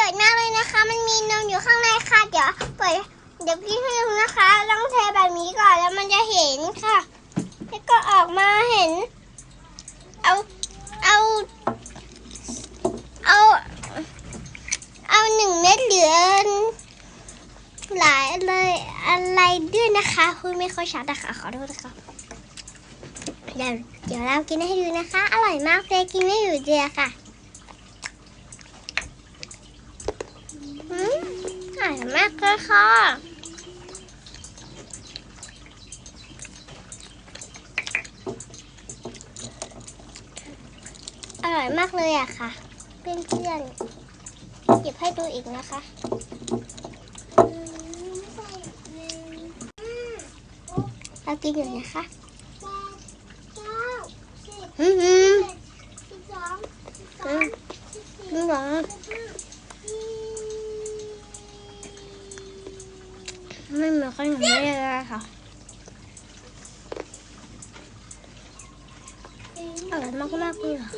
อยชน์มากเลยนะคะ มันมีนมอยู่ข้างในค่ะ เดี๋ยวเปิดเดี๋ยวพี่ให้ดูนะคะต้องเทแบบนี้ก่อนแล้วมันจะเห็นค่ะ แล้วก็ออกมาเห็น เอาเอาเอาเอาหนึ่งเม็ดเหลือหลายเลยอะไรด้วยนะคะคุณไม่ค่อยชัดนะคะขอโทษนะคะเดี๋ยวเดี๋ยวเรากินให้ดูนะคะ อร่อยมากเลยกินไม่อยู่เดียวค่ะ อืมอร่อยมากเลยค่ะอร่อยมากเลยอะค่ะ เพื่อนเพื่อนๆหยิบให้ดูอีกนะคะเรากินอยู่นะคะอืมอืมอืม ไม่เหมือนขนมไม่เลยค่ะอร่อยมากมากเลยค่ะ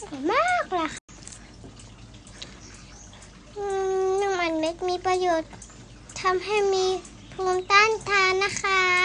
อร่อยมากเลยค่ะน้ำมันเม็ดมีประโยชน์ทำให้มีภูมิต้านทานนะคะ